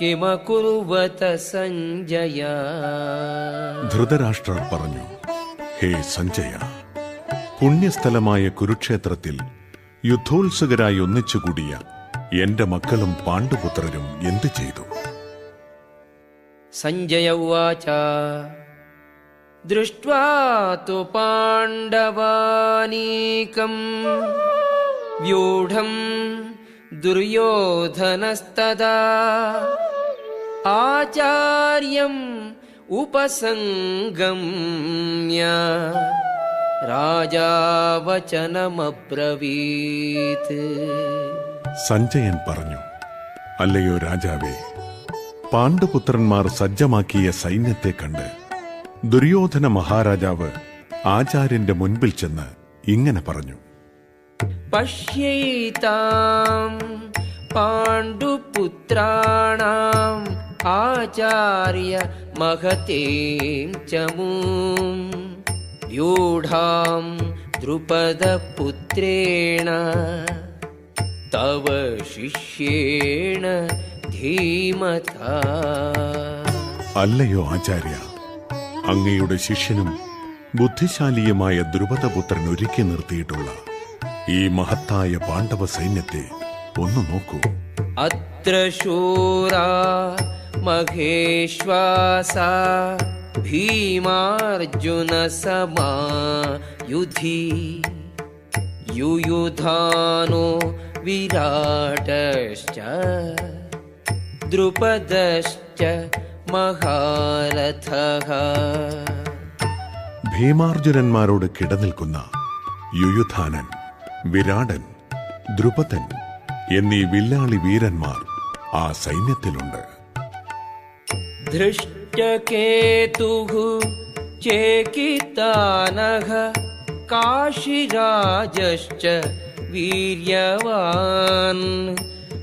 കിമകുറുവത ധൃതരാഷ്ട്രർ പറഞ്ഞു ഹേ സഞ്ജയ പുണ്യസ്ഥലമായ കുരുക്ഷേത്രത്തിൽ യുദ്ധോത്സുകരായി ഒന്നിച്ചുകൂടിയ എന്റെ മക്കളും പാണ്ഡുപുത്രരും എന്തു ചെയ്തു? സഞ്ജയ ഉവാച ദൃഷ്ട്വാ പാണ്ഡവാനീകം. വ്യൂഢം दुर्योधनस्तदा आचार्यम् उपसङ्गम्य राजा वचनमब्रवीत् സഞ്ജയൻ പറഞ്ഞു അല്ലയോ രാജാവേ പാണ്ഡുപുത്രന്മാർ സജ്ജമാക്കിയ സൈന്യത്തെ കണ്ട് ദുര്യോധന മഹാരാജാവ് ആചാര്യന്റെ മുൻപിൽ ചെന്ന് ഇങ്ങനെ പറഞ്ഞു पश्यैताम् पाण्डुपुत्राणाम् आचार्य महतीं च मूम् व्यूढाम् द्रुपदपुत्रेण तव शिष्येण धीमता അല്ലയോ ആചാര്യ അങ്ങയുടെ ശിഷ്യനും ബുദ്ധിശാലിയുമായ ദ്രുപദപുത്രൻ ഒരുക്കി നിർത്തിയിട്ടുള്ള ഈ മഹത്തായ പാണ്ഡവ സൈന്യത്തെ ഒന്നു നോക്കൂ. അത്ര ശൂരാ മഹേശ്വാസ ഭീമാർജുന സമായുധി യുയുധാനോ വിരാടശ്ച ദ്രുപദശ്ച മഹാരഥ. ഭീമാർജുനന്മാരോട് കിടനിൽക്കുന്ന യുയുധാനൻ വിരാടൻ ദ്രുപതൻ എന്നീ വില്ലാളി വീരന്മാർ ആ സൈന്യത്തിലുണ്ട്. ധൃഷ്ടകേതുഹു കാശിരാജശ്ച വീര്യവാൻ.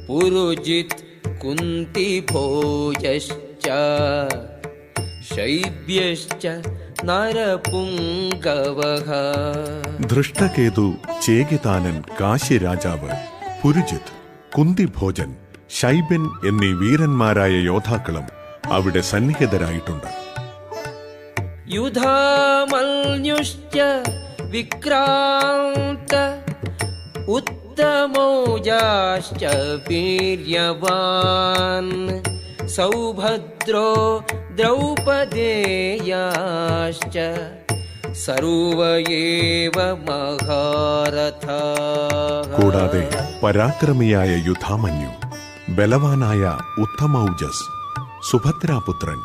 പുരുജിത് ശൈബ്യശ്ച നരപുങ്കവഹ ധൃഷ്ടകേതു ചേകിതാനൻ കാശിരാജാവ് പുരുജിത് കുന്തിഭോജൻ ശൈബൻ എന്നീ വീരന്മാരായ യോദ്ധാക്കളും അവിടെ സന്നിഹിതരായിട്ടുണ്ട്. യുധാമൽയുശ്ച വിക്രാന്ത ഉത്തമോജാശ്ച വീര്യവാൻ. സൗഭദ്രോ द्रौपदेयाश्च सर्व एव महारथाः കൂടാതെ പരാക്രമിയായ യുധാമന്യു ബലവാനായ ഉത്തമൗജസ് സുഭദ്രാപുത്രൻ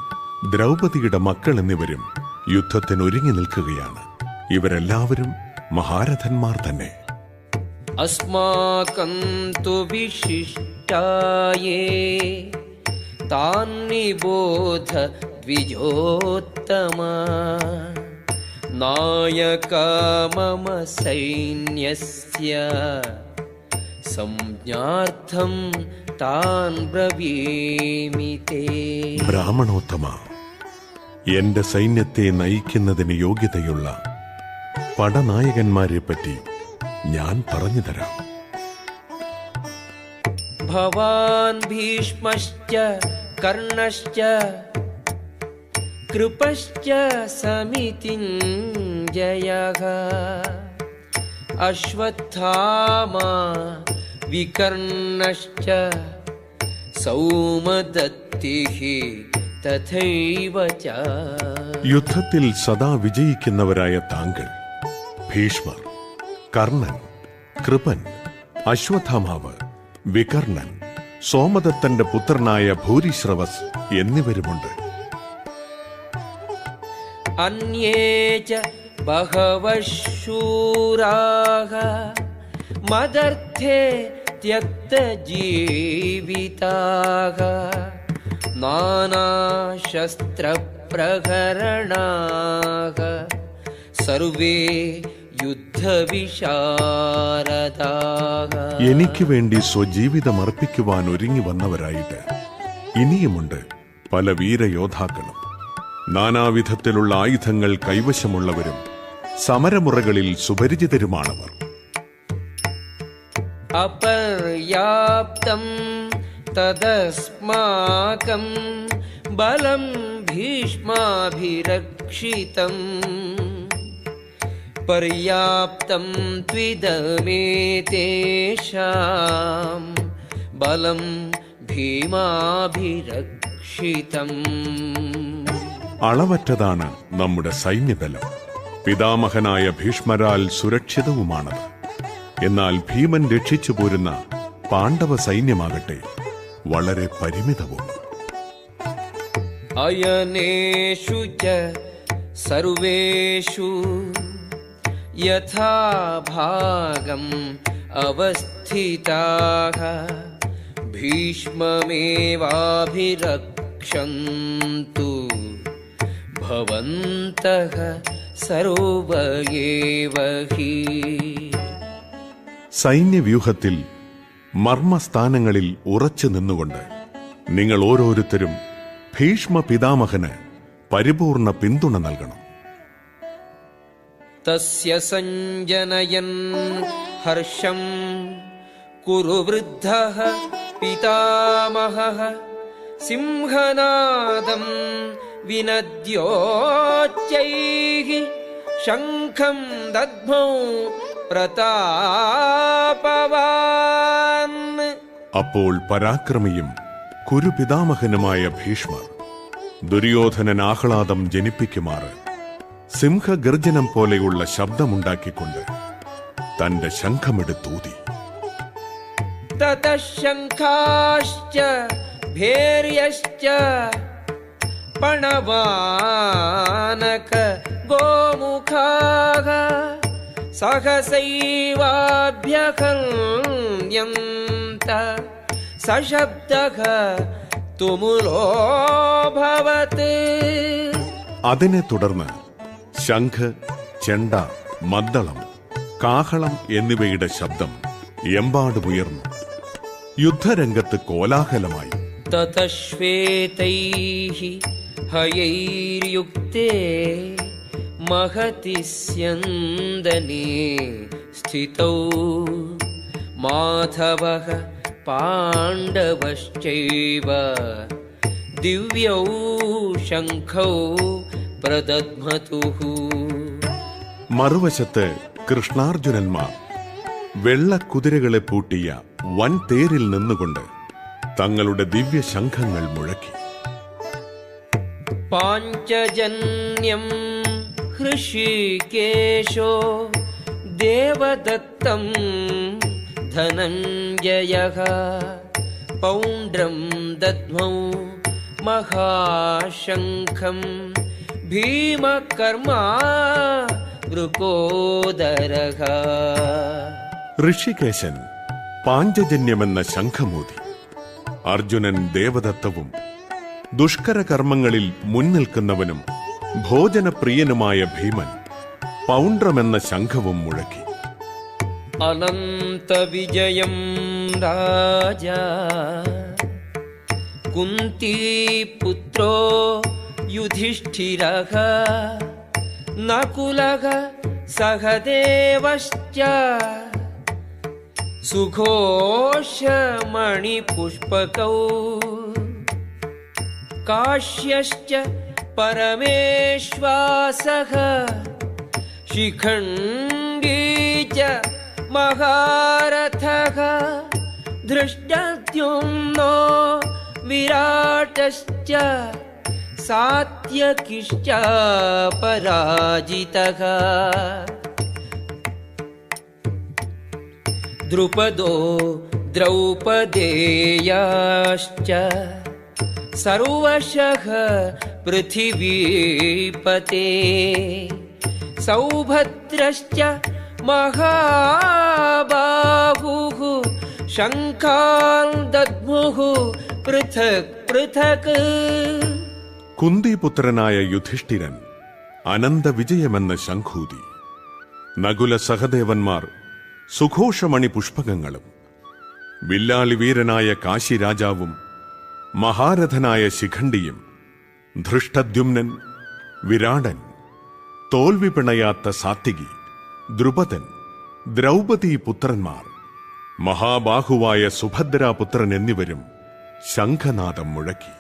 ദ്രൗപദിയുടെ മക്കൾ എന്നിവരും യുദ്ധത്തിന് ഒരുങ്ങി നിൽക്കുകയാണ് ഇവരെല്ലാവരും മഹാരഥന്മാർ തന്നെ अस्माकं तु विशिष्टाये तान्निबोध द्विजोत्तमा नायका मम सैन्यस्य संज्ञार्थं तान् ब्रवीमि ते ബ്രാഹ്മണോത്തമ എന്റെ സൈന്യത്തെ നയിക്കുന്നതിന് യോഗ്യതയുള്ള പടനായകന്മാരെ പറ്റി ഞാൻ പറഞ്ഞു തരാം भवान् भीष्मश्च कर्णश्च कृपश्च समितिञ्जयः अश्वत्थामा विकर्णश्च सौमदत्तिः तथैव च യുദ്ധത്തിൽ സദാ വിജയിക്കുന്നവരായ താങ്കൾ ഭീഷ്മർ കർണൻ കൃപൻ അശ്വത്ഥാമാവ് വികർണൻ സോമദത്തന്റെ പുത്രനായ ഭൂരിശ്രവസ് എന്നിവരുമുണ്ട് अन्ये च बहवः शूराः मदर्थे त्यक्तजीविताः नानाशस्त्रप्रयुक्ताश्च प्रकरणाः सर्वे युद्धविशारदाः എനിക്ക് വേണ്ടി സ്വജീവിതം അർപ്പിക്കുവാൻ ഒരുങ്ങി വന്നവരായിട്ട് ഇനിയുമുണ്ട് പല വീരയോദ്ധാക്കളും. നാനാവിധത്തിലുള്ള ആയുധങ്ങൾ കൈവശമുള്ളവരും സമരമുറകളിൽ സുപരിചിതരുമാണവർ. അപര്യാപ്തം തദസ്മാകം ബലം ഭീഷ്മാഭിരക്ഷിതം. पर्याप्तं त्विदमेतेषां बलं भीमाभिरक्षितम् അളവറ്റതാണ് നമ്മുടെ സൈന്യബലം പിതാമഹനായ ഭീഷ്മരാൽ സുരക്ഷിതവുമാണത് എന്നാൽ ഭീമൻ രക്ഷിച്ചു പോരുന്ന പാണ്ഡവ സൈന്യമാകട്ടെ വളരെ പരിമിതവും अयनेषु च सर्वेषु यथा भागम् अवस्थिताः भीष्ममेवाभिरक्षन्तु भवन्तः सर्व एव हि സൈന്യവ്യൂഹത്തിൽ മർമ്മസ്ഥാനങ്ങളിൽ ഉറച്ചു നിന്നുകൊണ്ട് നിങ്ങൾ ഓരോരുത്തരും ഭീഷ്മ പിതാമഹന് പരിപൂർണ പിന്തുണ നൽകണം തസ്യ ഹർഷം കുരു വൃദ്ധ പിതാമഹ സിംഹനാദം വിനദ്യോച്ചൈ ശംഖം ദദ്മൗ പ്രതാപവാൻ അപ്പോൾ പരാക്രമിയും കുരുപിതാമഹനുമായ ഭീഷ്മർ ദുര്യോധനൻ ആഹ്ലാദം ജനിപ്പിക്കുമാറ്. സിംഹഗർജനം പോലെയുള്ള ശബ്ദമുണ്ടാക്കിക്കൊണ്ട് തന്റെ ശംഖമെടുത്തൂതി. തതശംഖാശ്ച ഭേര്യശ്ച പണവാനക ഗോമുഖാക സഹസൈവാഭ്യകല്യന്ത സശബ്ദക തുമുലോഭവത് അതിനെ തുടർന്ന് ശംഖ് ചെണ്ട മദ്ദളം കാഹളം എന്നിവയുടെ ശബ്ദം എമ്പാടുമുയർന്നു. യുദ്ധരംഗത്ത് കോലാഹലമായി. മഹതി സ്ഥിതൗ. മാധവ പാണ്ഡവശ്ചൈവ ദിവ്യൗ ശംഖൗ മറുവശത്ത് കൃഷ്ണാർജുനന്മാർ വെള്ളക്കുതിരകളെ പൂട്ടിയ വൻ തേരിൽ നിന്നുകൊണ്ട് തങ്ങളുടെ ദിവ്യ ശംഖങ്ങൾ മുഴക്കി. പാഞ്ചജന്യം ഹൃഷികേശോ ദേവദത്തം ധനഞ്ജയ പൗണ്ഡ്രം ദദ്മൗ മഹാശംഖം ഭീമകർമാ വൃകോദരക ഋഷികേശൻ പാഞ്ചജന്യമെന്ന ശംഖമൂതി. അർജുനൻ ദേവദത്തവും ദുഷ്കരകർമ്മങ്ങളിൽ മുൻനിൽക്കുന്നവനും ഭോജനപ്രിയനുമായ ഭീമൻ പൗണ്ട്രമെന്ന ശംഖവും മുഴക്കി. അനന്ത വിജയം രാജ. കുന്തി പുത്രോ युधिष्ठिरः। नकुलः सहदेवश्च। सुघोषमणिपुष्पकौ। काश्यश्च परमेश्वासः। शिखण्डी च महारथः। धृष्टद्युम्नो विराटश्च सात्यकिश्च पराजितः। द्रुपदो द्रौपदेयाश्च सर्वशः पृथिवीपते। सौभद्रश्च महाबाहुः शङ्खान् दद्मुः पृथक् पृथक् കുന്തിപുത്രനായ യുധിഷ്ഠിരൻ അനന്ത വിജയമെന്ന ശംഖൂതി. നകുല സഹദേവന്മാർ സുഘോഷമണി പുഷ്പകങ്ങളും വില്ലാളി വീരനായ കാശിരാജാവും മഹാരഥനായ ശിഖണ്ഡിയും ധൃഷ്ടദ്യുമ്നൻ വിരാടൻ തോൽവി പിണയാത്ത സാത്വികി ദ്രുപദൻ ദ്രൗപദി പുത്രന്മാർ മഹാബാഹുവായ സുഭദ്രാപുത്രൻ എന്നിവരും ശംഖനാദം മുഴക്കി.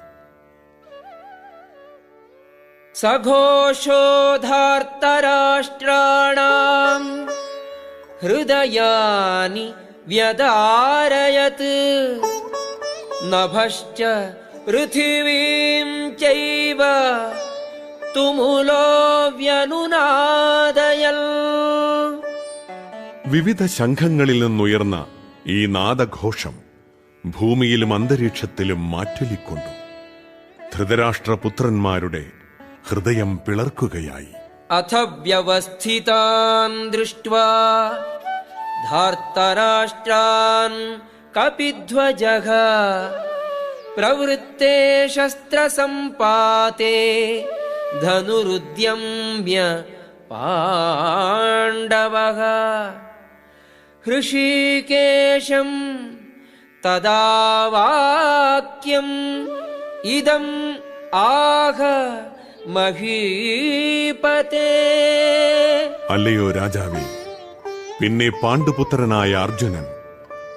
सघोषोधार्तराष्ट्राणाम् हृदयानि व्यदारयत् नभश्च पृथिवीम् चैव तुमुलो व्यनुनादयन् വിവിധ ശംഖങ്ങളിൽ നിന്നുയർന്ന ഈ നാദഘോഷം ഭൂമിയിലും അന്തരീക്ഷത്തിലും മാറ്റൊലിക്കൊണ്ടു ധൃതരാഷ്ട്രപുത്രന്മാരുടെ ഹൃദയം പിളർക്കുകയായി अथ व्यवस्थितान् दृष्ट्वा धार्तराष्ट्रान् कपिध्वजः प्रवृत्ते शस्त्रसम्पाते धनुरुद्यम्य पाण्डवः हृषीकेशम् तदा वाक्यम् इदम् आह അല്ലയോ രാജാവേ പിന്നെ പാണ്ഡുപുത്രനായ അർജുനൻ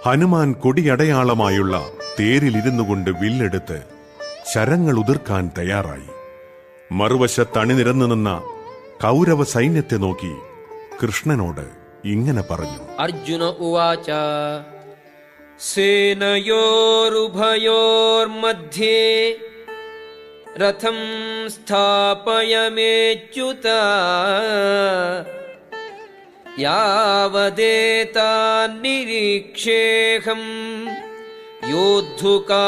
ഹനുമാൻ കൊടിയടയാളമായുള്ള തേരിലിരുന്നു കൊണ്ട് വില്ലെടുത്ത് ശരങ്ങൾ ഉതിർക്കാൻ തയ്യാറായി. മറുവശത്തണി നിരന്നു നിന്ന കൗരവ സൈന്യത്തെ നോക്കി കൃഷ്ണനോട് ഇങ്ങനെ പറഞ്ഞു. അർജുന ഉവാച സേനയോരുഭയോർമധ്യേ रथं स्थापयमेच्युत यावदेतान्निरीक्षेऽहम् योद्धुकामान्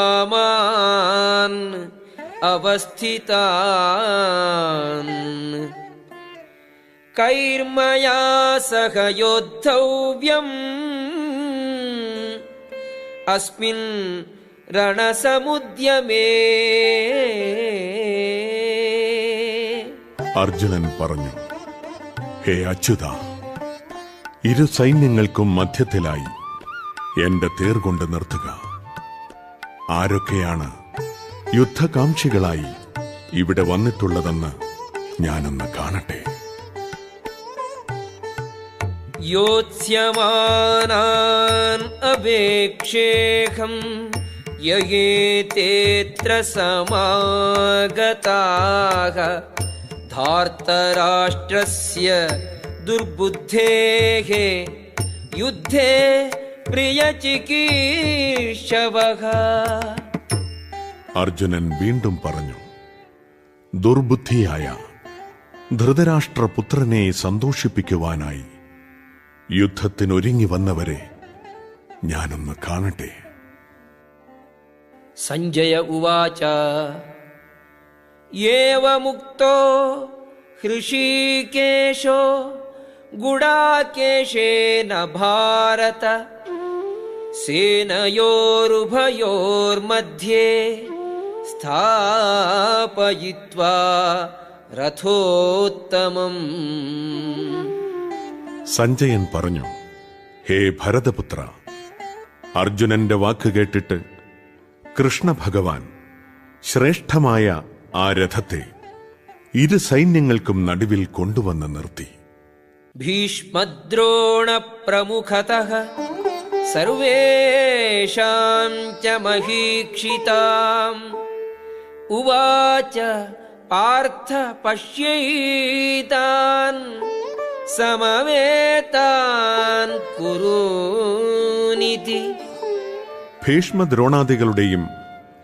अवस्थितान्। कैर्मया सह योद्धव्यम्। अस्मिन् രണസമുദ്യമേ. അർജുനൻ പറഞ്ഞു ഹേ അച്യുത ഇരു സൈന്യങ്ങൾക്കും മധ്യത്തിലായി എന്റെ തേർ കൊണ്ട് നിർത്തുക. ആരൊക്കെയാണ് യുദ്ധകാംക്ഷികളായി ഇവിടെ വന്നിട്ടുള്ളതെന്ന് ഞാനൊന്ന് കാണട്ടെ. യോത്സ്യമാനാൻ അപേക്ഷേഹം ययेतेऽत्र समागताः धार्तराष्ट्रस्य दुर्बुद्धेः युद्धे प्रियचिकीर्षवः അർജുനൻ വീണ്ടും പറഞ്ഞു ദുർബുദ്ധിയായ ധൃതരാഷ്ട്രപുത്രനെ സന്തോഷിപ്പിക്കുവാനായി യുദ്ധത്തിനൊരുങ്ങി വന്നവരെ ഞാനൊന്ന് കാണട്ടെ सञ्जय उवाच एवमुक्तो हृषीकेशो गुडाकेशेन भारत सेनयोरुभयोर्मध्ये स्थापयित्वा रथोत्तमम् സഞ്ജയൻ പറഞ്ഞു ഹേ ഭരതപുത്ര അർജുനന്റെ വാക്ക് കേട്ടിട്ട് കൃഷ്ണ ഭഗവാൻ ശ്രേഷ്ഠമായ ആ രഥത്തെ ഇരു സൈന്യങ്ങൾക്കും നടുവിൽ കൊണ്ടുവന്ന് നിർത്തി. ഭീഷ്മദ്രോണ പ്രമുഖത സർവേഷാം ഉവാച പാർത്ഥ പശ്യൈതാൻ സമവേതാൻ കുരുനിതി ഭീഷ്മദ്രോണാദികളുടെയും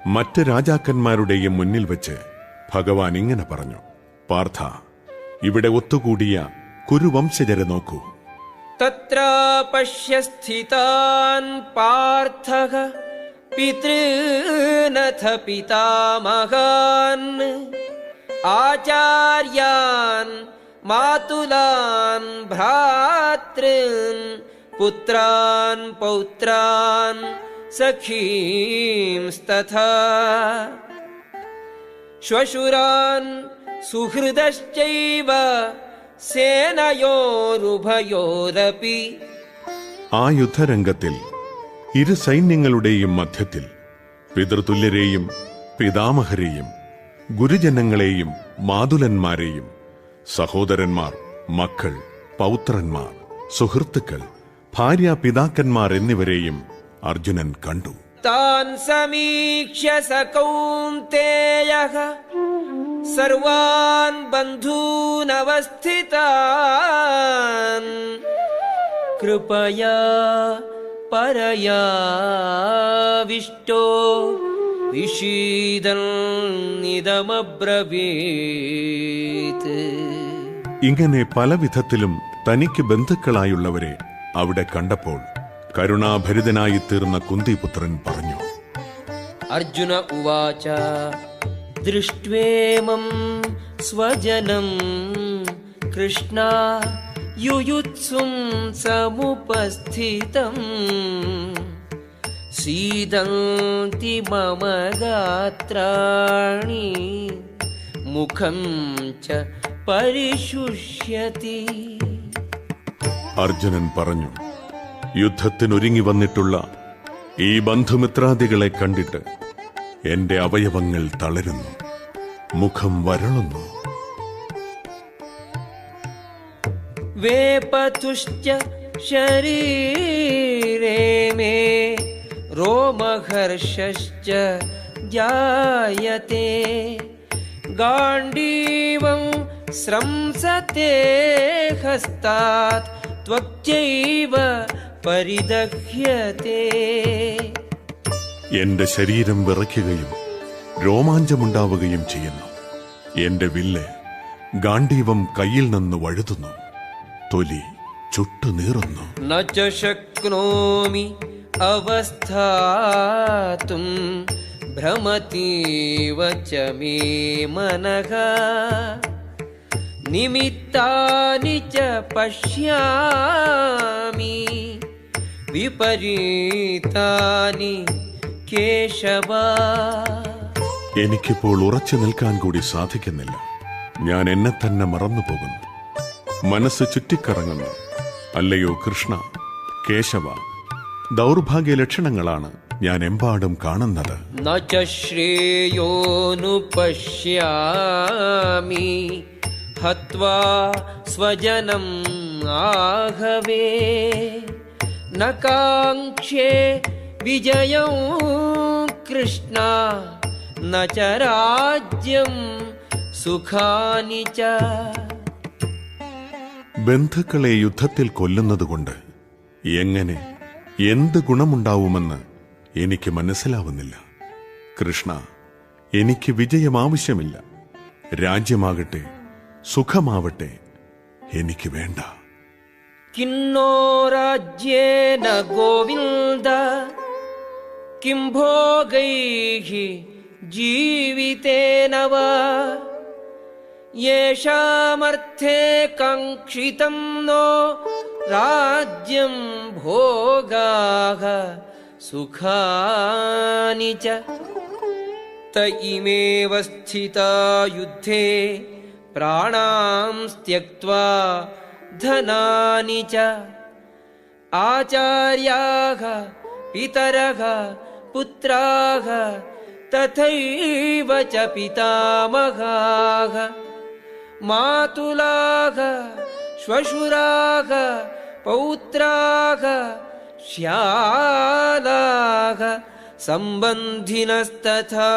മറ്റ് രാജാക്കന്മാരുടെയും മുന്നിൽ വച്ച് ഭഗവാൻ ഇങ്ങനെ പറഞ്ഞു പാർത്ഥ ഇവിടെ ഒത്തുകൂടിയ കുരുവംശജരെ നോക്കൂ. ഭ്രാതൃൻ പുത്രാൻ പൗത്രാൻ. सखींस्तथा श्वशुरान् सुहृदश्चैव सेनयोरुभयोरपि ആ യുദ്ധരംഗത്തിൽ ഇരു സൈന്യങ്ങളുടെയും മധ്യത്തിൽ പിതൃതുല്യരെയും പിതാമഹരെയും ഗുരുജനങ്ങളെയും മാതുലന്മാരെയും സഹോദരന്മാർ മക്കൾ പൗത്രന്മാർ സുഹൃത്തുക്കൾ ഭാര്യാപിതാക്കന്മാർ എന്നിവരെയും അർജുനൻ കണ്ടു. താൻ സമീക്ഷ്യ സകൗന്തേയ സർവാൻ ബന്ധൂനവസ്ഥിത കൃപയാ പരയാവിഷ്ടോ വിഷീദൻ നിദമബ്രവീത് ഇങ്ങനെ പല വിധത്തിലും തനിക്ക് ബന്ധുക്കളായുള്ളവരെ അവിടെ കണ്ടപ്പോൾ കരുണാഭരിതനായി തീർന്ന കുന്തിപുത്രൻ പറഞ്ഞു. അർജുന ഉവാച ദൃഷ്ട്വേമം സ്വജനം കൃഷ്ണ യുയുത്സും സമുപസ്ഥിതം. സീദന്തി മമ ഗാത്രാണി മുഖം ച പരിശുഷ്യതി. അർജുനൻ പറഞ്ഞു യുദ്ധത്തിനൊരുങ്ങി വന്നിട്ടുള്ള ഈ ബന്ധുമിത്രാദികളെ കണ്ടിട്ട് എന്റെ അവയവങ്ങൾ തളരുന്നു മുഖം വരളുന്നു वेपतुश्च शरीरे मे रोमहर्षश्च जायते गाण्डीवं स्रंसते हस्तात् त्वक्चैव എന്റെ ശരീരം വിറയ്ക്കുകയും രോമാഞ്ചമുണ്ടാവുകയും ചെയ്യുന്നു. എന്റെ വില്ല് ഗാന്ഡീവം കയ്യിൽ നിന്ന് വഴുതുന്നു. തൊലി ചുട്ടുനീറുന്നു നശക്നോമി അവസ്ഥാതും ഭ്രമതീവ മേ മനഃ. പശ്യാമി. വിപരീതാനി കേശവ. എനിക്കിപ്പോൾ ഉറച്ചു നിൽക്കാൻ കൂടി സാധിക്കുന്നില്ല. ഞാൻ എന്നെ തന്നെ മറന്നു പോകുന്നു മനസ്സ് ചുറ്റിക്കറങ്ങുന്നു. അല്ലയോ കൃഷ്ണ കേശവ ദൗർഭാഗ്യ ലക്ഷണങ്ങളാണ് ഞാൻ എമ്പാടും കാണുന്നത്. ഹത്വാ സ്വജനം ആഹവേ. न काङ्क्षे विजयं कृष्णा न च राज्यं सुखानि च ബന്ധുക്കളെ യുദ്ധത്തിൽ കൊല്ലുന്നതുകൊണ്ട് എങ്ങനെ എന്ത് ഗുണമുണ്ടാവുമെന്ന് എനിക്ക് മനസ്സിലാവുന്നില്ല കൃഷ്ണ എനിക്ക് വിജയം ആവശ്യമില്ല രാജ്യമാകട്ടെ സുഖമാവട്ടെ എനിക്ക് വേണ്ട किन्नो राज्येन गोविन्द? किं भोगैः जीवितेन वा? येषामर्थे काङ्क्षितं नो राज्यं भोगाः सुखानि च। त इमेव स्थिता युद्धे प्राणां त्यक्त्वा धनानि च आचार्याः पितरः पुत्राः तथैव च पितामहाः। मातुलाः श्वशुराः पौत्राः श्यालाः सम्बन्धिनस्तथा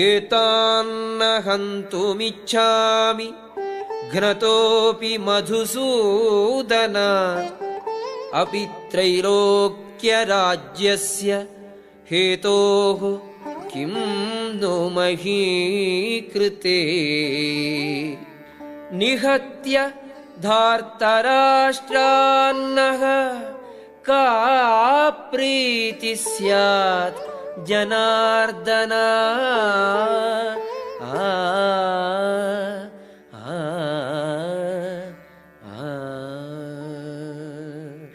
एतान्न हन्तुमिच्छामि घ्नतोऽपि मधुसूदन। अपि त्रैलोक्यराज्यस्य हेतोः किं नो मही कृते निहत्य धार्तराष्ट्रान्नः का प्रीतिः स्यात् ജനാർദന ആ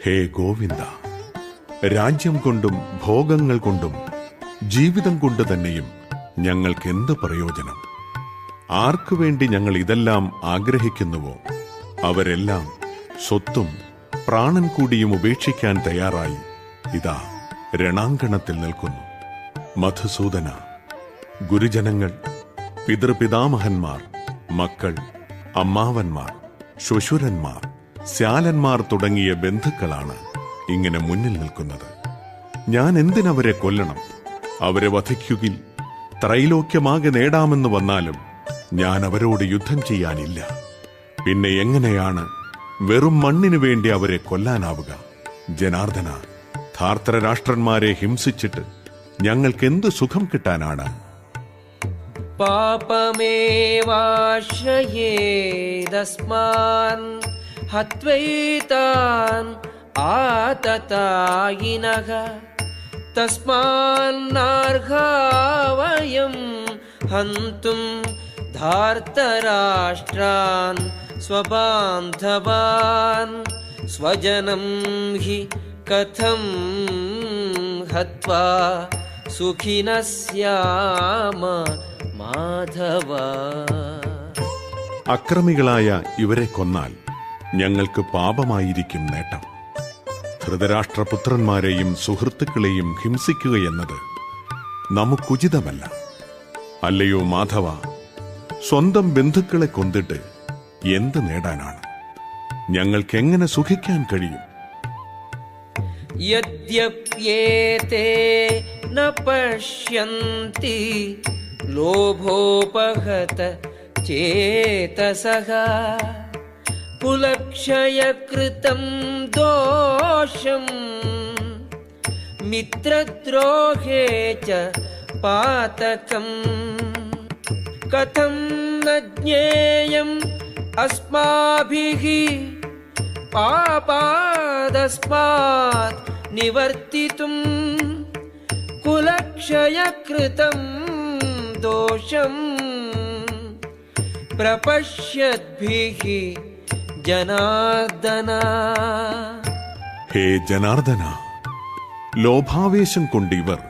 ഹേ ഗോവിന്ദ രാജ്യം കൊണ്ടും ഭോഗങ്ങൾ കൊണ്ടും ജീവിതം കൊണ്ട് തന്നെയും ഞങ്ങൾക്ക് എന്ത് പ്രയോജനം? ആർക്കു വേണ്ടി ഞങ്ങൾ ഇതെല്ലാം ആഗ്രഹിക്കുന്നുവോ? അവരെല്ലാം സ്വത്തും പ്രാണൻ കൂടിയും ഉപേക്ഷിക്കാൻ തയ്യാറായി. ഇതാ രണാങ്കണത്തിൽ നിൽക്കുന്നു. മധുസൂദന ഗുരുജനങ്ങൾ പിതൃപിതാമഹന്മാർ മക്കൾ അമ്മാവന്മാർ ശ്വശുരന്മാർ ശ്യാലന്മാർ തുടങ്ങിയ ബന്ധുക്കളാണ് ഇങ്ങനെ മുന്നിൽ നിൽക്കുന്നത്. ഞാൻ എന്തിനവരെ കൊല്ലണം? അവരെ വധിക്കുകിൽ ത്രൈലോക്യമാകെ നേടാമെന്ന് വന്നാലും ഞാൻ അവരോട് യുദ്ധം ചെയ്യാനില്ല. പിന്നെ എങ്ങനെയാണ് വെറും മണ്ണിനു വേണ്ടി അവരെ കൊല്ലാനാവുക? ജനാർദ്ദന ധാർത്തരാഷ്ട്രന്മാരെ ഹിംസിച്ചിട്ട് ഞങ്ങൾക്ക് എന്ത് സുഖം കിട്ടാനാണ് പാപമേവാശ്രയേതസ്മാൻ ഹത്വൈതാൻ ആതതായിനഹ തസ്മാന്നാർഹാവയം ഹന്തും ധാർത്തരാഷ്ട്രാൻ സ്വബാന്ധവാൻ സ്വജനം ഹി കഥം ഹത്വാ सुखिनः स्याम മാധവ അക്രമികളായ ഇവരെ കൊന്നാൽ ഞങ്ങൾക്ക് പാപമായിരിക്കും നേട്ടം ധൃതരാഷ്ട്രപുത്രന്മാരെയും സുഹൃത്തുക്കളെയും ഹിംസിക്കുകയെന്നത് നമുക്കുചിതമല്ല അല്ലയോ മാധവ സ്വന്തം ബന്ധുക്കളെ കൊന്നിട്ട് എന്ത് നേടാനാണ് ഞങ്ങൾക്കെങ്ങനെ സുഖിക്കാൻ കഴിയും यद्यप्येते न पश्यन्ति लोभोपहत चेतसः कुलक्षयकृतं दोषम् मित्रद्रोहे च पातकम् कथं न ज्ञेयम् अस्माभिः पापादस्मात् निवर्तितुम् कुलक्षयकृतं दोषम् प्रपश्यद्भिः जनार्दना ഹേ ജനാർദ്ദന ലോഭാവേശം കൊണ്ട് ഇവർ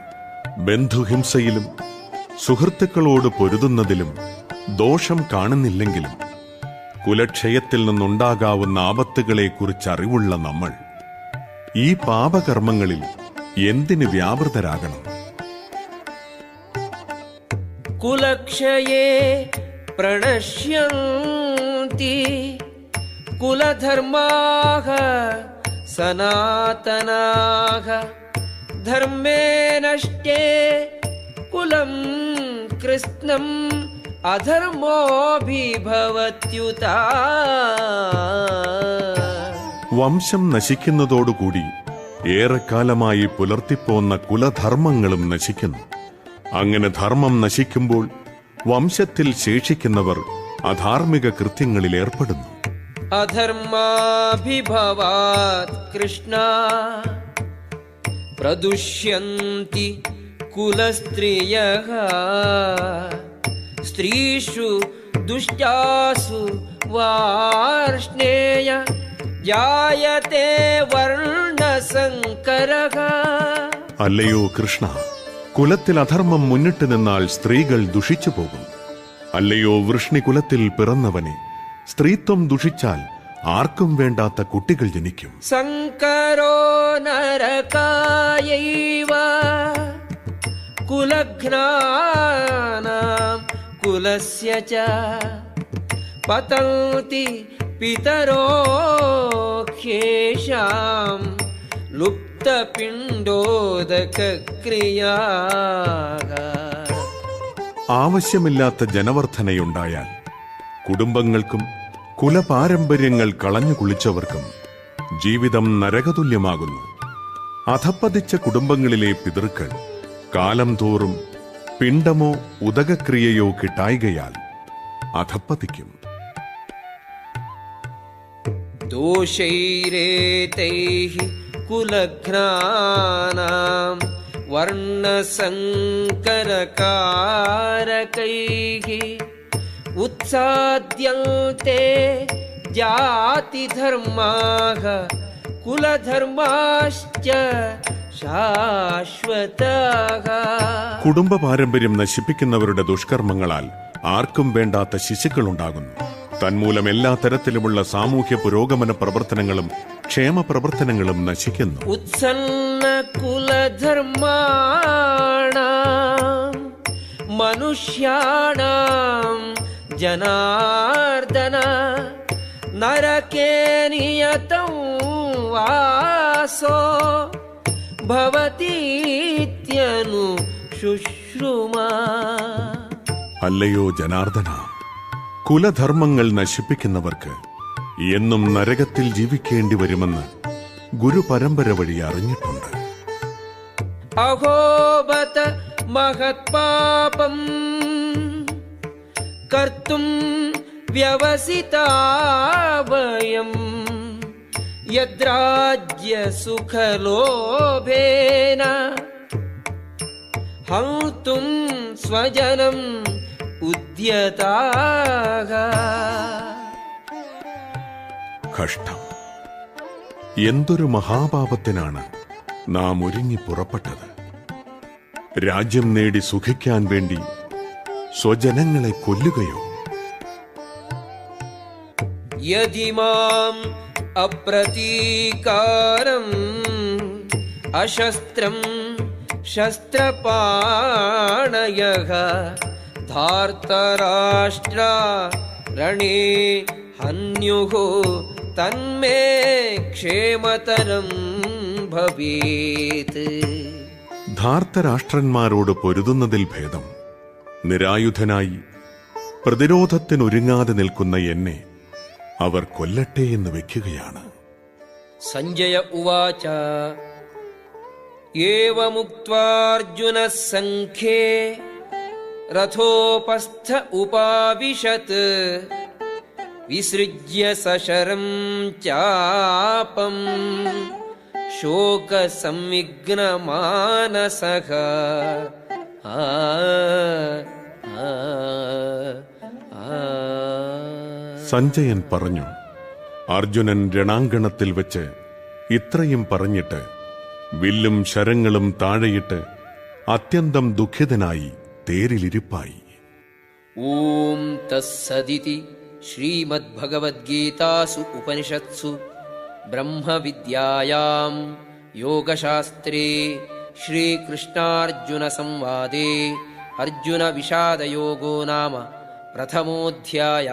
ബന്ധുഹിംസയിലും സുഹൃത്തുക്കളോട് പൊരുതുന്നതിലും ദോഷം കാണുന്നില്ലെങ്കിലും കുലക്ഷയത്തിൽ നിന്നുണ്ടാകാവുന്ന ആപത്തുകളെക്കുറിച്ച് അറിവുള്ള നമ്മൾ ഈ പാപകർമ്മങ്ങളിൽ എന്തിന് വ്യാപൃതരാകണം? കുലക്ഷയേ പ്രണശ്യന്തി കുലധർമാഹ സനാതനാഹ ധർമ്മേ നഷ്ടേ കുലം കൃഷ്ണം അധർമ്മോഭിഭവത്യുത. വംശം നശിക്കുന്നതോടുകൂടി ഏറെക്കാലമായി പുലർത്തിപ്പോന്ന കുലധർമ്മങ്ങളും നശിക്കുന്നു. അങ്ങനെ ധർമ്മം നശിക്കുമ്പോൾ വംശത്തിൽ ശേഷിക്കുന്നവർ അധാർമിക കൃത്യങ്ങളിൽ ഏർപ്പെടുന്നു. അധർമാഭിഭവാത് കൃഷ്ണ. പ്രദുഷ്യന്തി കുലസ്ത്രീയ സ്ത്രീഷു ദുഷ്ടാസു വാർഷ്ണേയ. ജായത്തെ വർണ അല്ലയോ കൃഷ്ണ കുലത്തിൽ അധർമ്മം മുന്നിട്ട് നിന്നാൽ സ്ത്രീകൾ ദുഷിച്ചു പോകും. അല്ലയോ വൃഷ്ണികുലത്തിൽ പിറന്നവനെ സ്ത്രീത്വം ദുഷിച്ചാൽ ആർക്കും വേണ്ടാത്ത കുട്ടികൾ ജനിക്കും. ശങ്കരോ നരകായൈവ. കുലസ്യ ച. പതന്തി ആവശ്യമില്ലാത്ത ജനവർദ്ധനയുണ്ടായാൽ കുടുംബങ്ങൾക്കും കുലപാരമ്പര്യങ്ങൾ കളഞ്ഞു കുളിച്ചവർക്കും ജീവിതം നരകതുല്യമാകുന്നു. അധപ്പതിച്ച കുടുംബങ്ങളിലെ പിതൃക്കൾ കാലം തോറും പിണ്ടമോ ഉദകക്രിയയോ കിട്ടായികയാൽ അധപ്പതിക്കും. ദോഷൈരേതൈഹി कुलघ्नानां वर्णसङ्करकारकैः उत्साद्यन्ते जातिधर्माः कुलधर्माश्च കുടുംബ പാരമ്പര്യം നശിപ്പിക്കുന്നവരുടെ ദുഷ്കർമ്മങ്ങളാൽ ആർക്കും വേണ്ടാത്ത ശിശുക്കളുണ്ടാകുന്നു. തന്മൂലം എല്ലാ തരത്തിലുമുള്ള സാമൂഹ്യ പുരോഗമന പ്രവർത്തനങ്ങളും ക്ഷേമ പ്രവർത്തനങ്ങളും നശിക്കുന്നു. ഉത്സന്ന കുലധർമാണ മനുഷ്യാണ ജനാർദന നരകേനിയതം വാസോ ഭവതീത്യനു ശുശ്രുമാ അല്ലയോ ജനാർദ്ദന കുലധർമ്മങ്ങൾ നശിപ്പിക്കുന്നവർക്ക് എന്നും നരകത്തിൽ ജീവിക്കേണ്ടി വരുമെന്ന് ഗുരു പരമ്പര വഴി അറിഞ്ഞിട്ടുണ്ട്. അഹോബത മഹത്പാപം കർത്തും വ്യവസിതാവയം. यद्राज्यसुखलोभेन हन्तुम् स्वजनम् उद्यताः കഷ്ടം എന്തൊരു മഹാപാപത്തിനാണ് നാം ഒരുങ്ങി പുറപ്പെട്ടത് രാജ്യം നേടി സുഖിക്കാൻ വേണ്ടി സ്വജനങ്ങളെ കൊല്ലുകയോ यदि അപ്രതീകാരം അശസ്ത്രം ശസ്ത്രപാണയ ധാർത്തരാഷ്ട്ര രണേ ഹന്യുഃ തന്മേ ക്ഷേമതരം ഭവേത്. ധാർത്തരാഷ്ട്രന്മാരോട് പൊരുതുന്നതിൽ ഭേദം. നിരായുധനായി പ്രതിരോധത്തിനൊരുങ്ങാതെ നിൽക്കുന്ന എന്നെ അവർ കൊല്ലട്ടെ എന്ന് വെക്കുകയാണ്. സഞ്ജയ ഉവാച ർജുന സംഖ്യേ രഥോപസ്ഥ ഉപാവിശത് വിസൃജ്യ സശരം ചാപം ശോകസംവിഘ്നമാനസഹ. ആ സഞ്ജയൻ പറഞ്ഞു അർജുനൻ രണാങ്കണത്തിൽ വെച്ച് ഇത്രയും പറഞ്ഞിട്ട് വില്ലും ശരങ്ങളും താഴെയിട്ട് അത്യന്തം ദുഃഖിതനായി തേരിലിരിപ്പായി. ഓം തസ്സദിതി ശ്രീമദ്ഭഗവത്ഗീതാസു ഉപനിഷത്സു ബ്രഹ്മവിദ്യായാം യോഗശാസ്ത്രേ ശ്രീകൃഷ്ണാർജുന സംവാദേ അർജുന വിഷാദയോഗോ നാമ പ്രഥമോധ്യായ.